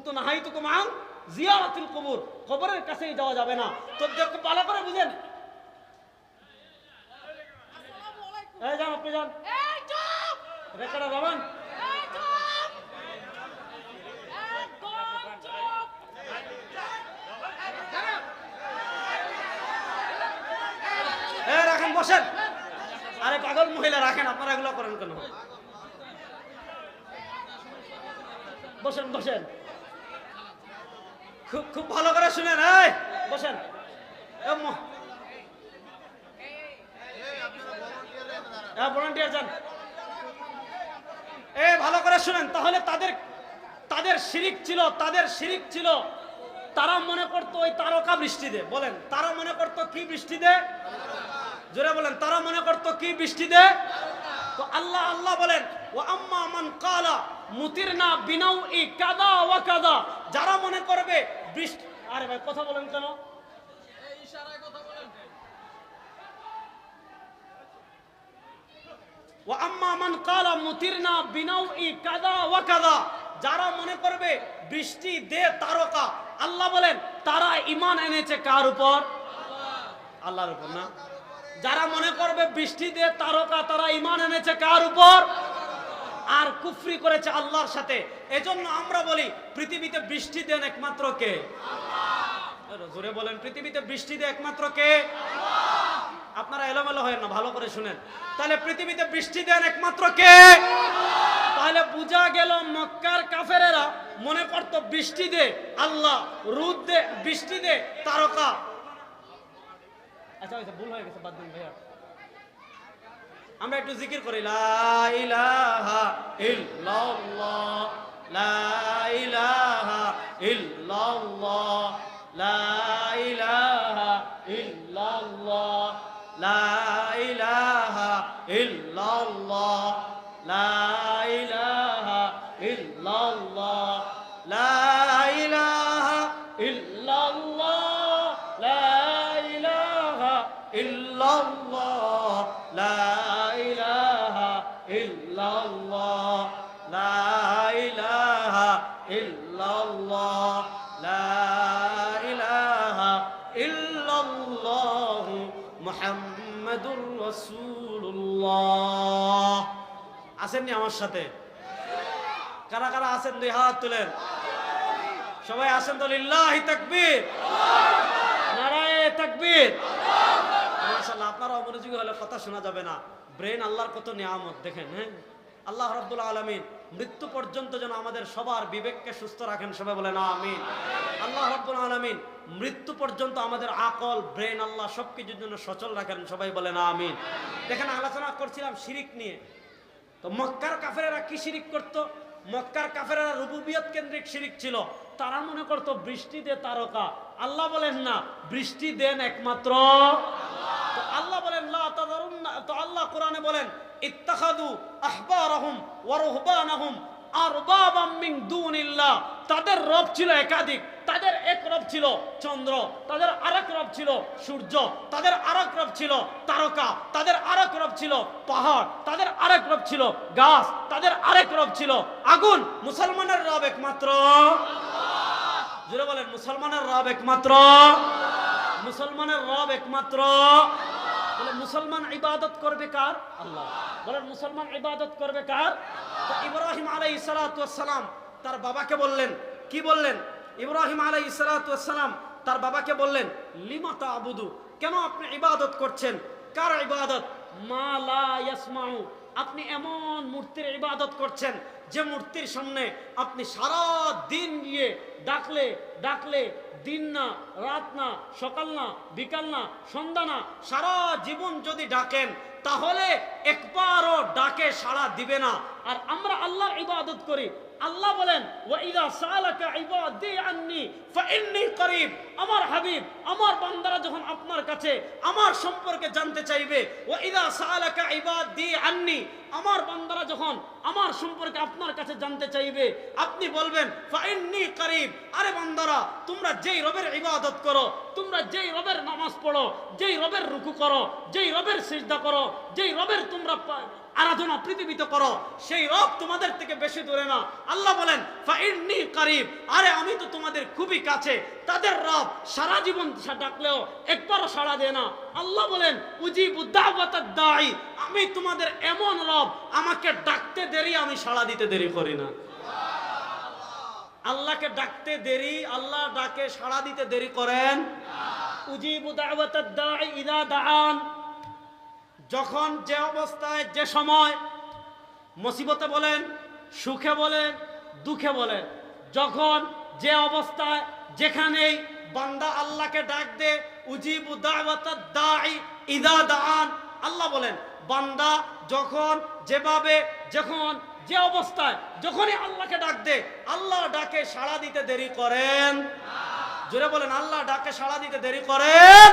কুমতু তো আন জিয়ারাতিল কবর। কবরের কাছেই যাওয়া যাবে না। তো দেখো ভালো করে বুঝেন। এই যান আপনি যান। রেকর্ডে যাবেন রাখেন বসেন। আরে পাগল মহিলা রাখেন আপনারা এগুলো করেন কেন? বসেন বসেন। খুব খুব ভালো করে শুনেন, এই, বসেন। ভলান্টিয়ার যান। এ, ভালো করে শুনেন, তাহলে তাদের তাদের শিরিক ছিল, তাদের শিরিক ছিল। তারা মনে করতো ওই তারকা বৃষ্টি দে বলেন, তারা মনে করতো কি বৃষ্টি দে জোরে বলেন, তারা মনে করতো কি বৃষ্টি দে তো আল্লাহ আল্লাহ বলেন ও আম্মা মান কালা মুতিরনা বিনাউ ই কাদা ওয়া কাদা। যারা মনে করবে বৃষ্টি। আরে ভাই কথা বলেন কেন? যারা মনে করবে বৃষ্টি দে তারকা আল্লাহ বলেন তারা ইমান এনেছে কার উপর? আল্লাহর উপর না? যারা মনে করবে বৃষ্টি দে তারকা তারা ইমান এনেছে কার উপর? আর কুফরি করেছে আল্লাহর সাথে। এজন্য আমরা বলি, পৃথিবীতে বৃষ্টি দেন একমাত্র কে? জোরে বলেন, পৃথিবীতে বৃষ্টি দেয় একমাত্র কে? আপনারা এলোমেলো হয় না, ভালো করে শুনেন। তাহলে পৃথিবীতে বৃষ্টি দেন একমাত্র কে? তাহলে বোঝা গেল মক্কার কাফেরেরা, মনে করতো বৃষ্টি দে আল্লাহ রুদ দে, বৃষ্টি দে তারকা। আচ্ছা আচ্ছা ভুল হয়ে গেছে, বাদ দিন ভাইয়া। আমরা একটু জিকির করি লা আসেননি আমার সাথে? কারা কারা আছেন? দুই হাত তুলেন। সবাই আসেন তো লিল্লাহি তাকবীর। নারায়ে তাকবীর। মাশাআল্লাহ, আপনারা অমনোযোগী হলে কথা শোনা যাবে না। ব্রেন আল্লাহর কত নিয়ামত, দেখেন হ্যাঁ? আল্লাহ রাব্বুল আলামিন মৃত্যু পর্যন্ত যেন আমাদের সবার বিবেককে সুস্থ রাখেন, সবাই বলেন, আমিন। আল্লাহ রাব্বুল আলামিন মৃত্যু পর্যন্ত আমাদের আকল, ব্রেন, আল্লাহ সবকিছুর জন্য সচল রাখেন। সবাই বলেন আমিন। দেখেন, আলোচনা করছিলাম শিরিক নিয়ে। তো মক্কার কাফেরেরা কি শিরিক করত? মক্কার কাফেরেরা রুবুবিয়ত কেন্দ্রিক শিরিক ছিল। তারা মনে করত, বৃষ্টি দে তারকা। আল্লাহ বলেন, না, বৃষ্টি দেন একমাত্র তো আল্লাহ বলেন তো আল্লাহ কোরআনে বলেন ইত্তাখাদু আহবারাহুম ওয়া রুহবানাহুম আরবাবাম মিন দুনিল্লাহ। তাদের রব ছিল একাধিক। তাদের এক রব ছিল চন্দ্র, তাদের আরেক রব ছিল সূর্য, তাদের আরেক রব ছিল তারকা, তাদের আরেক রব ছিল পাহাড়, তাদের আরেক রব ছিল গাছ, তাদের আরেক রব ছিল আগুন। মুসলমানের রব একমাত্র। বলেন, মুসলমানের রব একমাত্র। মুসলমানের রব একমাত্র। বলে, মুসলমান ইবাদত করবে কার? আল্লাহ। বলেন, মুসলমান ইবাদত করবে কার? ইব্রাহিম আলাই সালাম তার বাবাকে বললেন, কি বললেন? ইব্রাহিম আলাই সালাম তার বাবাকে বললেন লিমাতা আবুদু কেন আপনি ইবাদত করছেন? কার ইবাদত? মা আপনি এমন মূর্তির ইবাদত করছেন যে মূর্তির সামনে আপনি সারা দিন গিয়ে ডাকলে ডাকলে দিন না, রাত না, সকাল না, বিকাল না, সন্ধ্যা না, সারা জীবন যদি ডাকেন, তাহলে একবারও ডাকে সাড়া দিবে না। আর আমরা আল্লাহর ইবাদত করি আল্লাহ বলেন, ওয়াইদা করিব। আমার হাবিব, আমার বান্দারা যখন আপনার কাছে আমার সম্পর্কে জানতে চাইবে আমার বান্দারা যখন আমার সম্পর্কে আপনার কাছে জানতে চাইবে, আপনি বলবেন, ফাইন্নি করিব। আরে বান্দারা, তোমরা যেই রবের ইবাদত করো, তোমরা যেই রবের নামাজ পড়ো, যেই রবের রুকু করো, যেই রবের সিজদা করো, যেই রবের তোমরা আরাধনা পৃথিবীতে করো, সেই রব তোমাদের থেকে বেশি দূরে না। আল্লাহ বলেন, ফাইন্নি করিব। আরে আমি তো তোমাদের খুবই কাছে। তাদের রব সারা জীবন ডাকলেও একবারও সাড়া দেয় না। আল্লাহ বলেন, উজিব দাওয়াতাদ দাই আমি তোমাদের এমন রব, আমাকে ডাকতে দেরি, আমি সাড়া দিতে দেরি করি না। আল্লাহকে ডাকতে দেরি, আল্লাহ ডাকে সাড়া দিতে দেরি করেন। উজিবু দাওয়াতাদ দাই ইদা দাআন। যখন যে অবস্থায়, যে সময় মুসিবতে বলেন, সুখে বলেন, দুঃখে বলেন, যখন যে অবস্থায় যেখানেই বান্দা আল্লাহকে ডাক দে দাই ইদা দাআন, আল্লাহ বলেন, বান্দা যখন যেভাবে, যখন যে অবস্থায়, যখনই আল্লাহকে ডাক দে আল্লাহ ডাকে সাড়া দিতে দেরি করেন। জোরে বলেন আল্লাহ ডাকে সাড়া দিতে দেরি করেন।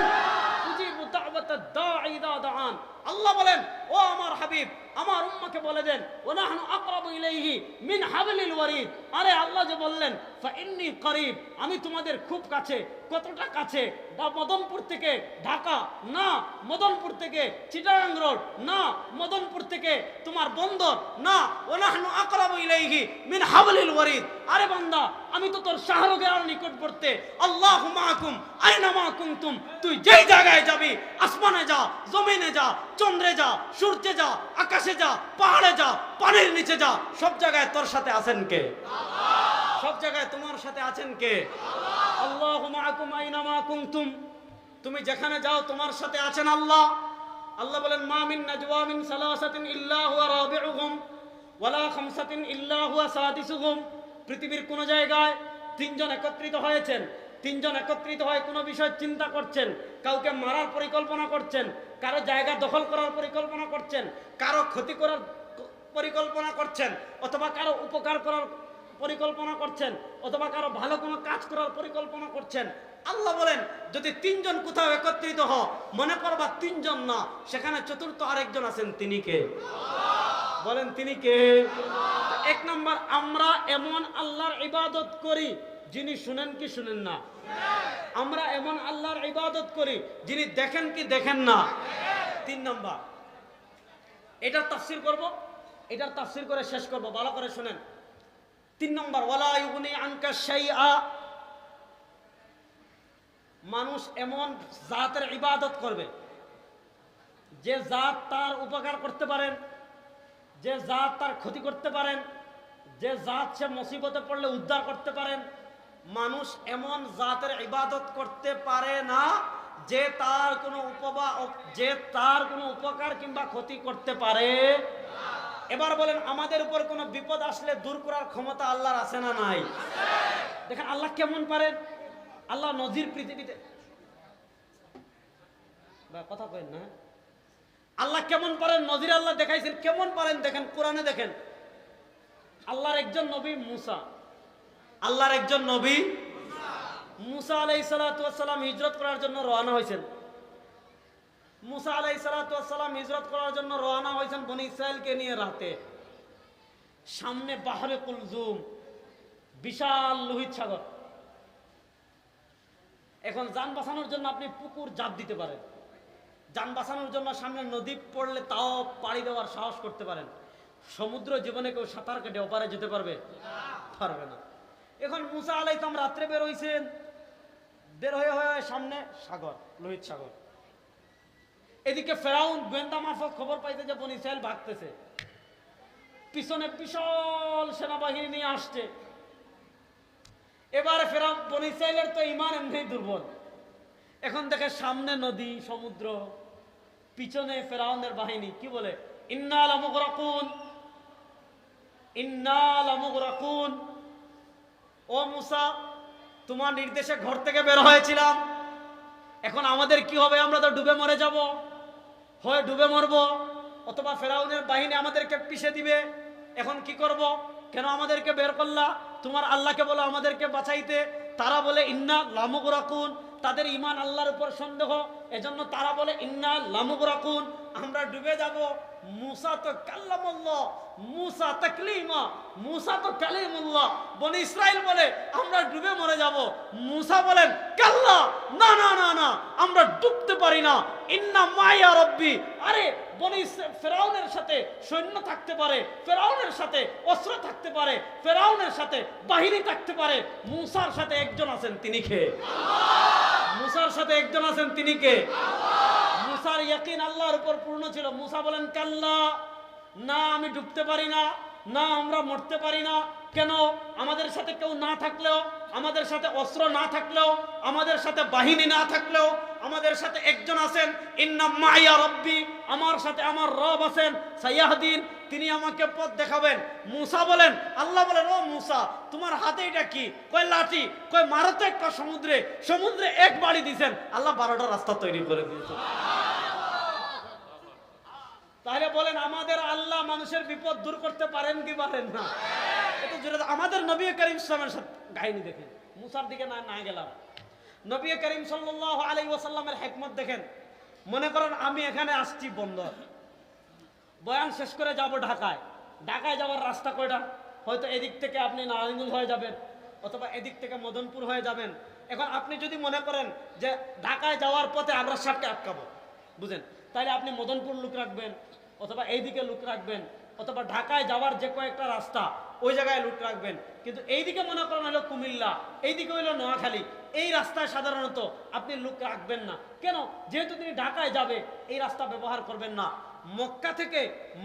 আল্লাহ বলেন ও আমার হাবিব, আমার উম্মাকে বলে দেন ও নাহনু আকরাবু ইলাইহি মিন হাবলিল ওয়ারিদ। আরে আল্লাহ যে বললেন, ফা ইন্নী করিব, আমি তোমাদের খুব কাছে, কতটা কাছে? দা মদনপুর থেকে ঢাকা, না মদনপুর থেকে চিটাগাং রোড, না মদনপুর থেকে তোমার বন্দর, না ও নাহনু আকরাবু ইলাইহি মিন হাবলিল ওয়ারিদ। আরে বান্দা, আমি তো তোর শাহরুখের আর নিকটবর্তী আল্লাহ মাকুম, আইনা মা কুনতুম, তুই যেই জায়গায় যাবি, আসমানে যা, জমিনে যা, চন্দ্রে যা সূর্যে যা, আকাশে যা, পাহাড়ে যা, পানির নিচে যা, সব জায়গায় তোর সাথে আছেন কে? সব জায়গায় তোমার সাথে আছেন কে? আল্লাহ তুমি যেখানে যাও, তোমার সাথে আছেন আল্লাহ। আল্লাহ বলেন, মা মিন নাজওয়া মিন সালাসাতিন ইল্লা হুয়া রাবিউহুম, ওয়ালা খামসাতিন ইল্লা হুয়া সাদিসুহুম। পৃথিবীর কোন জায়গায় তিনজন একত্রিত হয়েছেন। তিনজন একত্রিত হয়ে কোনো বিষয় চিন্তা করছেন। কাউকে মারার পরিকল্পনা করছেন। কারও জায়গা দখল করার পরিকল্পনা করছেন, কারও ক্ষতি করার পরিকল্পনা করছেন, অথবা কারও উপকার করার পরিকল্পনা করছেন, অথবা কারও ভালো কোনো কাজ করার পরিকল্পনা করছেন। আল্লাহ বলেন, যদি তিনজন কোথাও একত্রিত হ মনে করবা তিনজন না, সেখানে চতুর্থ আরেকজন আছেন, তিনি কে? বলেন তিনি কে? এক নম্বর, আমরা এমন আল্লাহর ইবাদত করি যিনি শুনেন কি শুনেন না? আমরা এমন আল্লাহর ইবাদত করি, যিনি দেখেন কি দেখেন না। তিন নম্বর এটার তাফসির করব, এটার তাফসির করে শেষ করব, ভালো করে শুনেন। তিন নম্বর, ওয়ালা ইউগনি আনকা শাইআ। মানুষ এমন জাতের ইবাদত করবে, যে জাত তার উপকার করতে পারেন, যে জাত তার ক্ষতি করতে পারেন, যে জাত সে মুসিবতে পড়লে উদ্ধার করতে পারেন মানুষ এমন জাতের ইবাদত করতে পারে না যে তার কোনো উপবা, যে তার কোনো উপকার কিংবা ক্ষতি করতে পারে। এবার বলেন, আমাদের উপর কোনো বিপদ আসলে দূর করার ক্ষমতা আল্লাহর আছে না নাই? দেখেন, আল্লাহ কেমন পারেন? আল্লাহ নজির পৃথিবীতে। কথা কয়েন না। আল্লাহ কেমন পারেন? নজির আল্লাহ দেখাইছেন। কেমন পারেন? দেখেন, কোরআনে দেখেন। আল্লাহর একজন নবী মুসা। আল্লাহর একজন নবী। মুসা আলাই সালাতাম হিজরত করার জন্য রওনা হয়েছেন। মুসা আলাই সালাতাম হিজরত করার জন্য রওনা হয়েছেন বনি ইসরায়েলকে নিয়ে রাতে। সামনে বাহারে কুলজুম, বিশাল লোহিত সাগর। এখন যান বাঁচানোর জন্য আপনি পুকুর জাপ দিতে পারেন। যান বাঁচানোর জন্য সামনে নদী পড়লে তাও পাড়ি দেওয়ার সাহস করতে পারেন। সমুদ্র জীবনে কেউ সাঁতার কেটে ওপারে যেতে পারবে? পারবে না। এখন মুসা আলাইতাম রাত্রে বের হইছেন। বের হয়ে হয়ে সামনে সাগর, লোহিত সাগর। এদিকে ফেরাউন গোয়েন্দা মারফত খবর পাইতে যে বন ইসরায়েল ভাগতেছে। পিছনে বিশাল সেনাবাহিনী নিয়ে আসছে। এবারে ফেরাম বন ইসরায়েলের তো ইমান এমনি দুর্বল। এখন দেখে সামনে নদী, সমুদ্র, পিছনে ফেরাউনের বাহিনী, কি বলে? ইন্নাল আমগরাকুন ইন্নাল আমগরাকুন ও মুসা, তোমার নির্দেশে ঘর থেকে বের হয়েছিলাম। এখন আমাদের কি হবে? আমরা তো ডুবে মরে যাব। হয় ডুবে মরব। অথবা ফেরাউনের বাহিনী আমাদেরকে পিষে দিবে। এখন কি করব? কেন আমাদেরকে বের করলা? তোমার আল্লাহকে বলো, আমাদেরকে বাঁচাইতে। তারা বলে, ইন্না লামুক রাখুন তাদের ইমান আল্লাহর উপর সন্দেহ। এজন্য তারা বলে, ইন্না লামুক রাখুন আমরা ডুবে যাব। মুসা তো কাল্লামুল্লাহ, মুসা তাকলিমা, মুসা তো কালিমুল্লাহ। বনি ইসরাইল বলে, আমরা ডুবে মরে যাব। মুসা বলেন, কাল্লা, না না না না, আমরা ডুবতে পারি না। ইন্না মায়া রব্বি। আরে, বনি ফেরাউনের সাথে সৈন্য থাকতে পারে, ফেরাউনের সাথে অস্ত্র থাকতে পারে, ফেরাউনের সাথে বাহিনী থাকতে পারে। মুসার সাথে একজন আছেন, তিনি কে? মুসার সাথে একজন আছেন, তিনি কে? মুসার ইয়াকিন আল্লাহর উপর পূর্ণ ছিল। মুসা বলেন, কাল্লা, না, আমি ডুবতে পারি না না, আমরা মরতে পারি না। কেন? আমাদের সাথে কেউ না থাকলেও, আমাদের সাথে অস্ত্র না থাকলেও, আমাদের সাথে বাহিনী না থাকলেও, আমাদের সাথে একজন আছেন, ইন্না মাইয়া রব্বি আমার সাথে আমার রব আছেন, সাইয়াহদিন, তিনি আমাকে পথ দেখাবেন। মুসা বলেন, আল্লাহ বলেন, ও মুসা, তোমার হাতে এটা কি? কয় লাঠি, কয় মারো একটা সমুদ্রে সমুদ্রে এক বাড়ি দিছেন। আল্লাহ বারোটা রাস্তা তৈরি করে দিয়েছে তাহলে বলেন, আমাদের আল্লাহ মানুষের বিপদ দূর করতে পারেন কি পারেন না? এটা দাও। আমাদের নবী করিম ইসলামের সাথে কাহিনী দেখেন, মুসার দিকে না না গেলাম। নবী করিম সাল্লাল্লাহু আলাইহি ওয়াসাল্লামের হেকমত দেখেন, মনে করেন আমি এখানে আসছি বন্দর বয়ান শেষ করে যাব ঢাকায়। ঢাকায় যাওয়ার রাস্তা কয়টা? হয়তো এদিক থেকে আপনি নারায়ণগঞ্জ হয়ে যাবেন, অথবা এদিক থেকে মদনপুর হয়ে যাবেন। এখন আপনি যদি মনে করেন যে ঢাকায় যাওয়ার পথে আমরা সাপকে আটকাবো, বুঝেন? তাহলে আপনি মদনপুর লুক রাখবেন অথবা এইদিকে লুক রাখবেন, অথবা ঢাকায় যাওয়ার যে কয়েকটা রাস্তা, ওই জায়গায় লুট রাখবেন। কিন্তু এইদিকে মনে করেন হলো কুমিল্লা, এইদিকে হইল নোয়াখালী। এই রাস্তায় সাধারণত আপনি লুক রাখবেন না। কেন? যেহেতু তিনি ঢাকায় যাবে, এই রাস্তা ব্যবহার করবেন না। মক্কা থেকে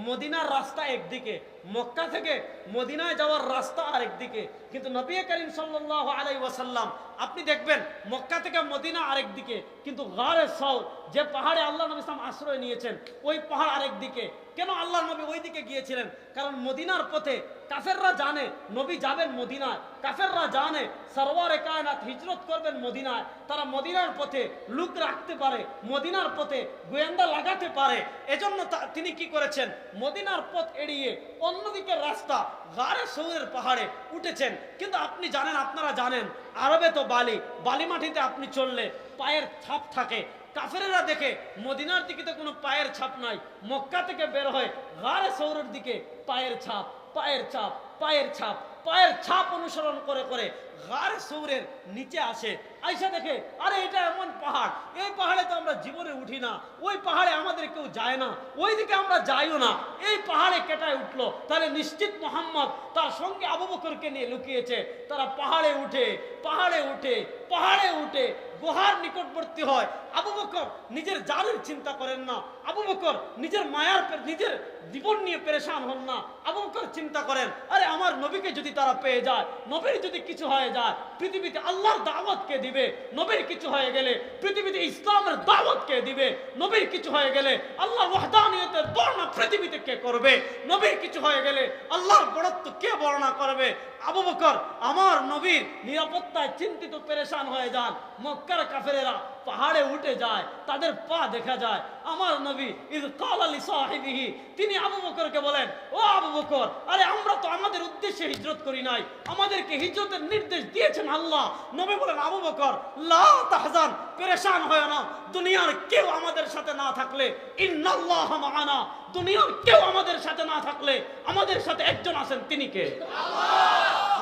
মদিনার রাস্তা একদিকে, মক্কা থেকে মদিনায় যাওয়ার রাস্তা আরেকদিকে। কিন্তু নবী করিম সাল্লাহ আলাই ওয়াসাল্লাম, আপনি দেখবেন মক্কা থেকে মদিনা আরেকদিকে, কিন্তু গাড়ে সৌ যে পাহাড়ে আল্লাহ নবী ইসলাম আশ্রয় নিয়েছেন, ওই পাহাড় আরেকদিকে। কেন আল্লাহ নবী ওই দিকে গিয়েছিলেন? কারণ মদিনার পথে কাফেররা জানে, নবী যাবেন মদিনায়। কাফেররা জানে সরওয়ারে কায়নাত হিজরত করবেন মদিনায়। তারা মদিনার পথে লুক রাখতে পারে, মদিনার পথে গোয়েন্দা লাগাতে পারে। এজন্য তিনি কি করেছেন? মদিনার পথ এড়িয়ে অন্যদিকের রাস্তা, গারে সৌরের পাহাড়ে উঠেছেন। কিন্তু আপনি জানেন, আপনারা জানেন, আরবে তো বালি বালি মাটিতে আপনি চললে পায়ের ছাপ থাকে কাফেরেরা দেখে মদিনার দিকে তো কোনো পায়ের ছাপ নাই, মক্কা থেকে বের হয় গারে সৌরের দিকে পায়ের ছাপ পায়ের ছাপ পায়ের ছাপ পায়ের ছাপ অনুসরণ করে করে গার সৌরের নিচে আসে। আইসা দেখে, আরে এটা এমন পাহাড়, এই পাহাড়ে তো আমরা জীবনে উঠি না, ওই পাহাড়ে আমাদের কেউ যায় না ওই দিকে আমরা যাইও না, এই পাহাড়ে কেটায় উঠল। তাহলে নিশ্চিত মোহাম্মদ তার সঙ্গে আবু বকরকে নিয়ে লুকিয়েছে। তারা পাহাড়ে উঠে পাহাড়ে উঠে পাহাড়ে উঠে গুহার নিকটবর্তী হয়। আবু বকর নিজের জানের চিন্তা করেন না। আবু বকর নিজের মায়ার নিজের জীবন নিয়ে পেরেশান হন না। আবু বকর চিন্তা করেন, আরে আমার নবীকে যদি তারা পেয়ে যায়, নবীর যদি কিছু হয়ে যায়, পৃথিবীতে আল্লাহর দাওয়াত কে দিবে? নবীর কিছু হয়ে গেলে পৃথিবীতে ইসলামের দাওয়াত কে দিবে? নবীর কিছু হয়ে গেলে আল্লাহর ওয়াহদানিয়তের বর্ণনা পৃথিবীতে কে করবে? নবীর কিছু হয়ে গেলে আল্লাহর বড়ত্ব কে বর্ণনা করবে? আবু বকর, আমার নবীর নিরাপত্তায় চিন্তিত পেরেশান হয়ে যান। মক্কার কাফেরেরা পাহাড়ে উঠে যায় তাদের পা দেখা যায়। আমার নবী ইদ কাল আলী সাহেবিহি তিনি আবু বকরকে বলেন ও আবু বকর আরে আমরা তো আমাদের উদ্দেশ্যে হিজরত করি নাই আমাদেরকে হিজরতের নির্দেশ দিয়েছেন আল্লাহ। নবী বলেন আবু বকর লা তাহজান পেরেশান হয় না দুনিয়ার কেউ আমাদের সাথে না থাকলে ইন্নাল্লাহ মাআনা দুনিয়ার কেউ আমাদের সাথে না থাকলে আমাদের সাথে একজন আছেন তিনি কে?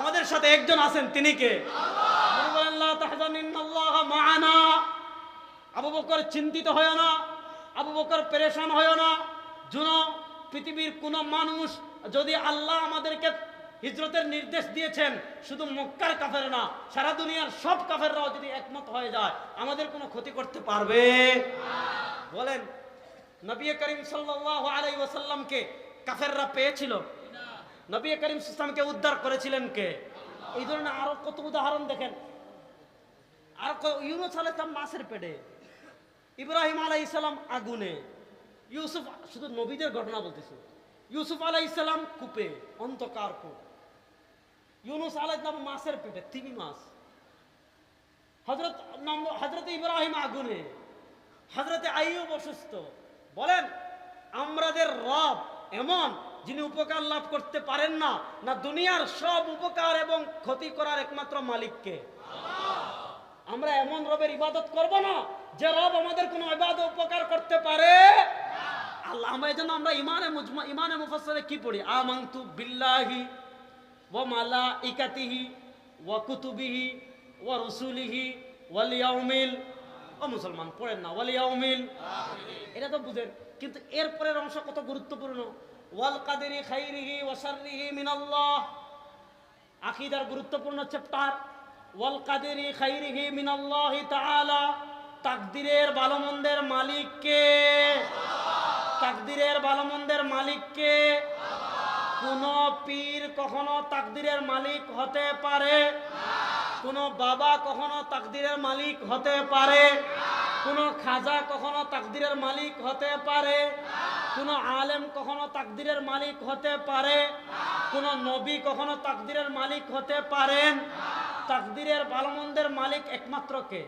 আমাদের সাথে একজন আছেন তিনি কে? নবী বলেন, লা তাহজান ইন্নাল্লাহ মাআনা। আবু বকর চিন্তিত হয় না, আবু বকর পেরেশান হয় না। জুনো, পৃথিবীর কোন মানুষ যদি আল্লাহ আমাদেরকে হিজরতের নির্দেশ দিয়েছেন, শুধু মক্কার কাফের না, সারা দুনিয়ার সব কাফেররাও যদি একমত হয়ে যায়, আমাদের কোনো ক্ষতি করতে পারবে? বলেন, নবী করিম সাল্লাল্লাহু আলাইহি ওয়াসাল্লামকে কাফেররা পেয়েছিল? নবী করিম ইসলামকে উদ্ধার করেছিলেন কে? এই ধরনের আরও কত উদাহরণ দেখেন। আর ক- ইউনুস আলাইসালাম মাছের পেটে। ইব্রাহিম আলাই ইসলাম আগুনে। ইউসুফ, শুধু নবীদের ঘটনা বলতেছি। ইউসুফ আলাই ইসলাম কূপে, অন্ধকার কূপ। ইউনুস আলাই ইসলাম মাছের পেটে, তিমি মাছ। হজরত হজরত ইব্রাহিম আগুনে। হজরতে আইয়ুব অসুস্থ। বলেন আমাদের রব এমন যিনি উপকার লাভ করতে পারেন না না দুনিয়ার সব উপকার এবং ক্ষতি করার একমাত্র মালিককে। আমরা এমন রবের ইবাদত করব না যে রব আমাদের কোনো ইবাদত উপকার করতে পারে? আল্লাহ আমরা এই জন্য আমরা ইমানে মুজমা ইমানে মুফাসসারে কি পড়ি? আমানতু বিল্লাহি ওয়া মালাইকাতিহি ওয়া কুতুবিহি ওয়া রুসুলিহি ওয়াল ইয়াউমিল ও মুসলমান পড়েন না। ওয়াল ইয়াউমিল এটা তো বুঝেন। কিন্তু এর পরের অংশ কত গুরুত্বপূর্ণ? ওয়াল কাদেরি খাইরিহি ওয়া শাররিহি মিনাল্লাহ। আকিদার গুরুত্বপূর্ণ চ্যাপ্টার ওয়াল কাদেরি খাইরিহি মিনাল্লাহি তাআলা। তাকদিরের ভালো মন্দের মালিক কে তাকদিরের ভালো মন্দের মালিক কে কোন পীর কখনো তাকদিরের মালিক হতে পারে? কোন বাবা কখনো তাকদিরের মালিক হতে পারে? কোন খাজা কখনো তাকদিরের মালিক হতে পারে? কোন আলেম কখনো তাকদিরের মালিক হতে পারে? কোন নবী কখনো তাকদিরের মালিক হতে পারেন? তাকদিরের ভালোমন্দের মালিক একমাত্র কে?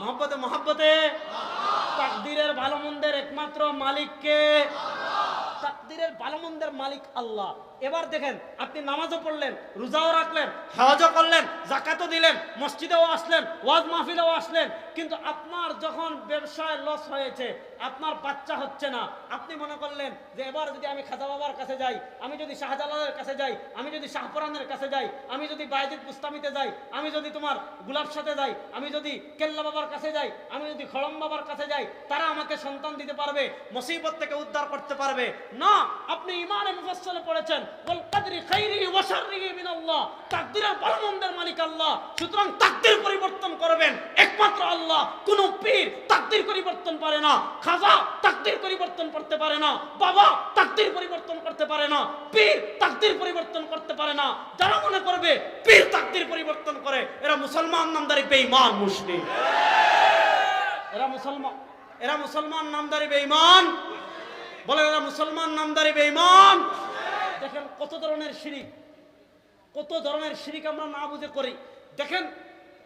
মহব্বতে মহব্বতে। তাকদিরের ভালো মন্দের একমাত্র মালিককে? তাকদিরের ভালো মন্দের মালিক আল্লাহ। এবার দেখেন, আপনি নামাজও পড়লেন, রোজাও রাখলেন, হজও করলেন জাকাতও দিলেন, মসজিদেও আসলেন, ওয়াজ মাহফিলেও আসলেন, কিন্তু আপনার যখন ব্যবসায় লস হয়েছে, আপনার বাচ্চা হচ্ছে না, আপনি মনে করলেন যে এবার যদি আমি খাজা বাবার কাছে যাই, আমি যদি শাহজালালের কাছে যাই, আমি যদি শাহপুরানের কাছে যাই, আমি যদি বাইজিদ বুস্তামিতে যাই, আমি যদি তোমার গুলাব সাথে যাই, আমি যদি কেল্লা বাবার কাছে যাই, আমি যদি খড়ম বাবার কাছে যাই, তারা আমাকে সন্তান দিতে পারবে, মুসিবত থেকে উদ্ধার করতে পারবে। না, আপনি ইমানে মুফাসসালে পড়েছেন যারা মনে করবে পীর তাকদীর পরিবর্তন করে, এরা মুসলমান নামদারি বেঈমান মুশরিক। এরা মুসলমান এরা মুসলমান নামদারি বেঈমান। বলে এরা মুসলমান নামদারি বেঈমান। দেখেন কত ধরনের শিরিক, কত ধরনের শিরিক আমরা না বুঝে করি। দেখেন,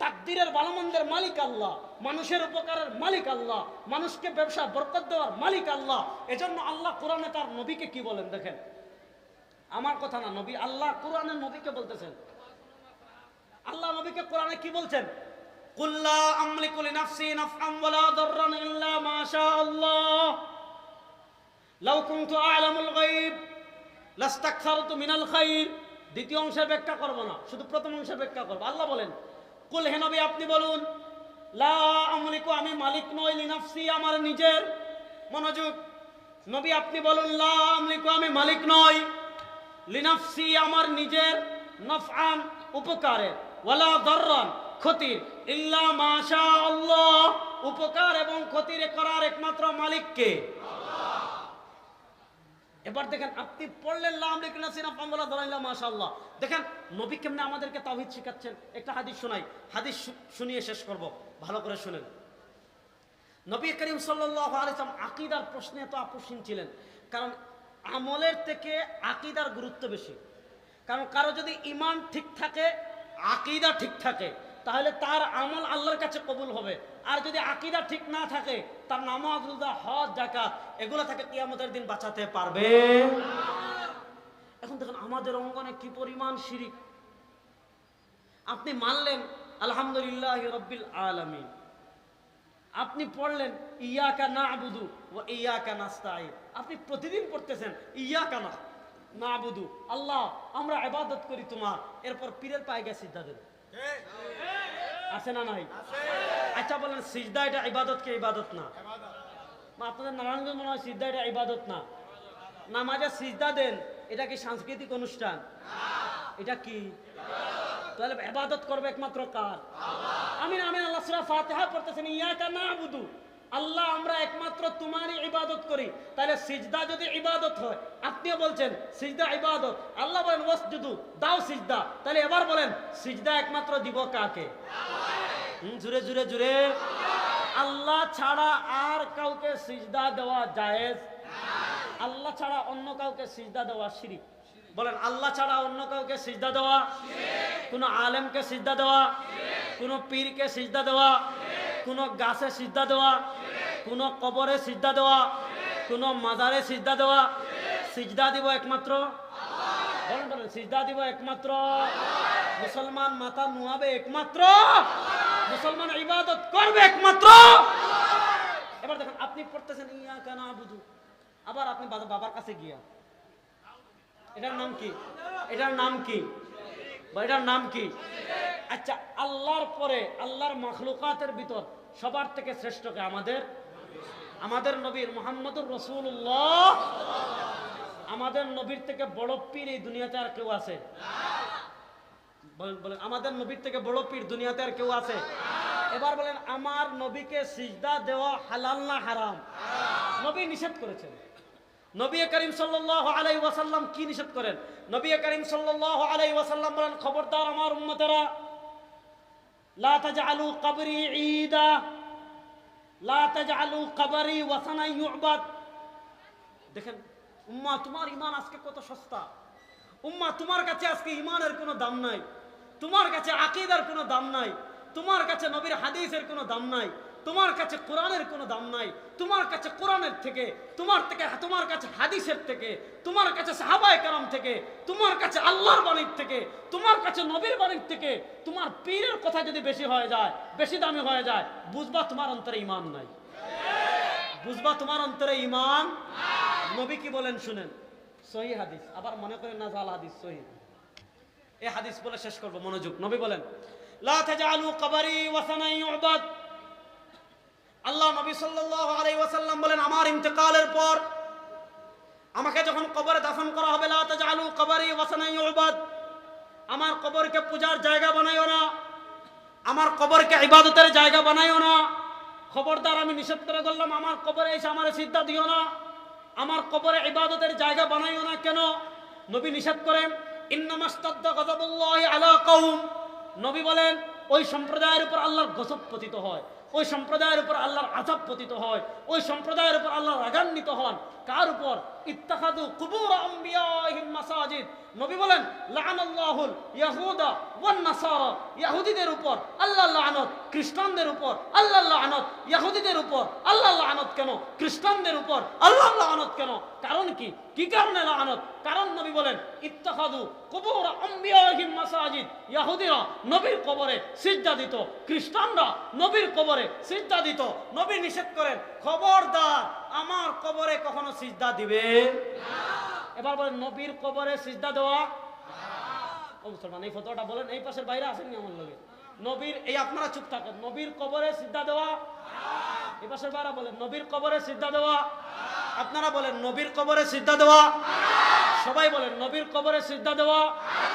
তাকদিরের ভালোমন্দের মালিক আল্লাহ, মানুষের উপকারের মালিক আল্লাহ, মানুষকে ব্যবসা বরকত দেওয়ার মালিক আল্লাহ। এজন্য আল্লাহ কোরআনে তার নবীকে কি বলেন দেখেন? আমার কথা না, নবী, আল্লাহ কোরআনের নবীকে বলতেছেন। আল্লাহ নবীকে কোরআনে কি বলছেন? কুল্লা আমলিকু লিনাফসি নাফআন ওয়ালা দাররান ইল্লা মা শাআল্লাহ। লাউ কুনতু আ'লামুল গায়ব। লাস্তাকসারতু মিনাল খাইর। দ্বিতীয় অংশের ব্যাখ্যা করব না, শুধু প্রথম অংশের ব্যাখ্যা করব। আল্লাহ বলেন, কুল হে নবী, আপনি বলুন, লা আমলিকু আমি মালিক নই লিনাফসি আমার নিজের মনোযোগ। নবী, আপনি বলুন, লা আমলিকু আমি মালিক নই লিনাফসি আমার নিজের নফআন উপকারে। ওয়ালা দররান, ক্ষতির। ইল্লা মাশা আল্লাহ উপকার এবং ক্ষতির করার একমাত্র মালিককে। এবার দেখেন, আপনি পড়লেন লাম লিখলেন সিনা পাম্বলা দালাইলা মাশাআল্লাহ। দেখেন, নবী কেমনে আমাদেরকে তাওহীদ শেখাচ্ছেন? একটা হাদিস শোনাই, হাদিস শুনিয়ে শেষ করব, ভালো করে শুনেন। নবী করিম সাল্লাল্লাহু আলাইহি সাল্লাম আকীদার প্রশ্নে তো আপোষহীন ছিলেন, কারণ আমলের থেকে আকিদার গুরুত্ব বেশি। কারণ কারও যদি ইমান ঠিক থাকে, আকিদা ঠিক থাকে, তাহলে তার আমল আল্লাহর কাছে কবুল হবে। আর যদি আকীদা ঠিক না থাকে, তার নামাজ, রোজা, হজ জাকাত এগুলো থেকে কিয়ামতের দিন বাঁচাতে পারবে। এখন দেখুন আমাদের অঙ্গনে কি পরিমাণ শিরিক। আপনি মানলেন, আলহামদুলিল্লাহ রব্বিল আলামিন। আপনি পড়লেন, ইয়াকা না আবুদু ও ইয়াকা নাস্তাইন আপনি প্রতিদিন পড়তেছেন, ইয়াকা না না আবুদু আল্লাহ, আমরা ইবাদত করি তোমার, এরপর পীরের পায়ে সিজদা দেন আছে না নাই? আচ্ছা বলেন, সিজদা এটা ইবাদত কে ইবাদত না? আপনাদের নারায়ণগঞ্জ মনে হয় সিজদা এটা ইবাদত না? নামাজে সিজদা দেন, এটা কি সাংস্কৃতিক অনুষ্ঠান? এটা কি? তাহলে ইবাদত করবে একমাত্র কার? আমিন আমি আল্লাহ সুরা ফাতিহা পড়তেছেন, ইয়াকা নাবুদু। আল্লাহ, আমরা একমাত্র তোমারই ইবাদত করি। তাহলে সিজদা যদি ইবাদত হয়, আপনিও বলছেন, সিজদা ইবাদত। আল্লাহ বলেন, ওয়াসজুদু, দাও সিজদা। তাহলে এবার বলেন, সিজদা একমাত্র দিব কাকে? জুড়ে জুড়ে জুড়ে। আল্লাহ ছাড়া আর কাউকে সিজদা দেওয়া জায়েজ আল্লাহ ছাড়া অন্য কাউকে সিজদা দেওয়া শিরিক। বলেন, আল্লাহ ছাড়া অন্য কাউকে সিজদা দেওয়া কোনো আলেমকে সিজদা দেওয়া কোনো পীরকে সিজদা দেওয়া কোন গাছে সিদ্ধা দেওয়া, কোন কবরে সিদ্ধা দেওয়া, কোন মাজারে সিদ্ধা দেওয়া, সিজদা দিব একমাত্র? বলেন সিজদা দিব একমাত্র? মুসলমান মাথা নুয়াবে একমাত্র? মুসলমান ইবাদত করবে একমাত্র? এবার দেখেন, আপনি পড়তেছেন ইয়া কানা বুধু আবার আপনি বাবার কাছে গিয়া, এটার নাম কি? এটার নাম কি? এটার নাম কি? আচ্ছা আল্লাহর পরে, আল্লাহর মখলুকাতের ভিতর সবার থেকে শ্রেষ্ঠকে আমাদের আমাদের নবীর মোহাম্মদুর রসুল্লাহ আমাদের নবীর থেকে বড় পীর এই দুনিয়াতে আর কেউ আছে? বলেন, আমাদের নবীর থেকে বড় পীর দুনিয়াতে আর কেউ আছে? এবার বলেন, আমার নবীকে সিজদা দেওয়া হালাল না হারাম? নবী নিষেধ করেছেন। নবী করিম সাল্লাল্লাহু আলাইহি ওয়াসাল্লাম কি নিষেধ করেন? নবী করিম সাল্লাল্লাহু আলাইহি ওয়াসাল্লাম বলেন, খবরদার আমার উম্মতেরা লা তাজআলু কবরি ঈদা লা তাজআলু কবরি ওয়াসানা ইউবাদ দেখেন, উম্মা, তোমার ইমান আজকে কত সস্তা? উম্মা, তোমার কাছে আজকে ইমানের কোনো দাম নাই। তোমার কাছে আকিদার কোনো দাম নাই। তোমার কাছে নবীর হাদিসের কোনো দাম নাই। তোমার কাছে কোরআনের কোনো দাম নাই, তোমার কাছে কোরআনের থেকে, তোমার থেকে, তোমার কাছে হাদিসের থেকে, তোমার কাছে সাহাবায়ে কারাম থেকে, তোমার কাছে আল্লাহর বাণীর থেকে, তোমার কাছে নবীর বাণীর থেকে, তোমার পীরের কথা যদি বেশি হয়ে যায়, বেশি দামি হয়ে যায়, বুঝবা তোমার অন্তরে ইমান নাই। বুঝবা তোমার অন্তরে ইমান নবী কি বলেন শুনেন? সহি হাদিস, আবার মনে করেন না জাল হাদিস সহি। এই হাদিস বলে শেষ করব, মনোযোগ। নবী বলেন, লা তাজআলু কবরি ওয়াসানা ইউবাদ বলেন, আমার পর আমাকে যখন কবরে দাফন করা হবে, লা তাজআলু কবরি ওয়াসানা ইউবাদ আমার কবরকে পূজার জায়গা বানাইও না। আমার কবরকে ইবাদতের জায়গা বানাইও না। খবরদার আমি নিষেধ করে বললাম, আমার কবরে এসে আমার সিদ্ধা দিও না। আমার কবরে ইবাদতের জায়গা বানাইও না কেন? নবী নিষেধ করেন, ইন্নামাস্তাদ্দা আলা নবী বলেন, ওই সম্প্রদায়ের উপর আল্লাহর গজব পতিত হয়। ওই সম্প্রদায়ের উপর আল্লাহর আজাব পতিত হয় ওই সম্প্রদায়ের উপর আল্লাহ রাগান্বিত হন। কার উপর? ইত্তাখাদু কুবুর আম্বিয়াহিম মাসাজিদ। নবী বলেন ইয়াহুদা ওয়ান নাসারা। উপর আল্লাহ লানত, খ্রিস্টানদের উপর আল্লাহ লানত উপর আল্লাহ লানত কেন, খ্রিস্টানদের উপর আল্লাহ লানত কেন? কারণ কি? কি কারণে লানত? কারণ নবী বলেন ইত্তাখাদু কুবুর আম্বিয়াহিম মাসাজিদ। নবীর কবরে সিজদা দিত, খ্রিস্টানরা নবীর কবরে সিজদা দিত। নবী নিষেধ করেন, খবরদার আমার কবরে কখনো সিজদা দিবে? এবার বলেন, নবীর কবরে সিজদা দেওয়া? ও মুসলমান, এই ফটোটা বলেন, এই পাশের বাইরে আসেননি আমার লগে? নবীর, এই আপনারা চুপ থাকেন, নবীর কবরে সিদ্ধা দেওয়া? এই পাশের বাইরে বলেন, নবীর কবরে সিদ্ধা দেওয়া? আপনারা বলেন, নবীর কবরে সিদ্ধা দেওয়া? সবাই বলেন, নবীর কবরে সিদ্ধা দেওয়া?